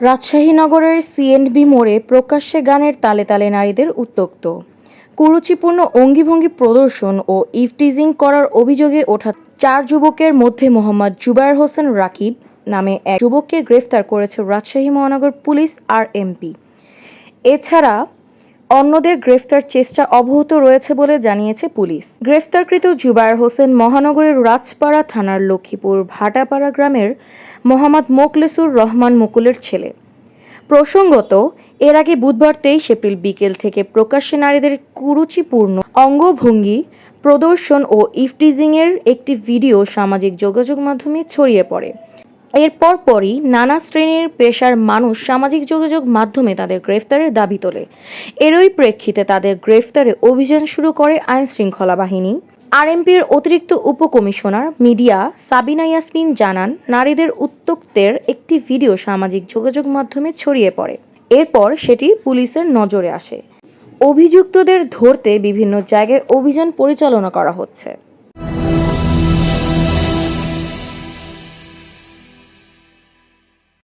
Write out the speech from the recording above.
রাজশাহী নগরের সিএনবি মোড়ে প্রকাশ্যে গানের তালে তালে নারীদের উত্তক্ত। কুরুচিপূর্ণ অঙ্গিভঙ্গি প্রদর্শন ও ইফটিজিং করার অভিযোগে ওঠা চার যুবকের মধ্যে মোহাম্মদ জুবায়ের হোসেন রাকিব নামে এক যুবককে গ্রেফতার করেছে রাজশাহী মহানগর পুলিশ আর এমপি এছাড়া অন্যদের গ্রেফতার চেষ্টা অব্যাহত রয়েছে বলে জানিয়েছে পুলিশ। গ্রেফতারকৃত জুবায়ের হোসেন মহানগরের রাজপাড়া থানার লক্ষ্মীপুর ভাটাপাড়া গ্রামের মোহাম্মদ মোকলেসুর রহমান মুকুলের ছেলে। প্রসঙ্গত, এর আগে বুধবার তেইশ এপ্রিল বিকেল থেকে প্রকাশ্যে নারীদের কুরুচিপূর্ণ অঙ্গভঙ্গি, প্রদর্শন ও ইফটিজিংয়ের একটি ভিডিও সামাজিক যোগাযোগ মাধ্যমে ছড়িয়ে পড়ে। এরপর পরই নানা শ্রেণির পেশার মানুষ সামাজিক যোগাযোগ মাধ্যমে তাদের গ্রেফতারের দাবি তোলে। এরই প্রেক্ষিতে তাদের গ্রেফতারে অভিযান শুরু করে আইন শৃঙ্খলা বাহিনী। আরএমপির অতিরিক্ত উপকমিশনার মিডিয়া সাবিনা ইয়াসমিন জানান, নারীদের উত্তক্তের একটি ভিডিও সামাজিক যোগাযোগ মাধ্যমে ছড়িয়ে পড়ে। এরপর সেটি পুলিশের নজরে আসে। অভিযুক্তদের ধরতে বিভিন্ন জায়গায় অভিযান পরিচালনা করা হচ্ছে।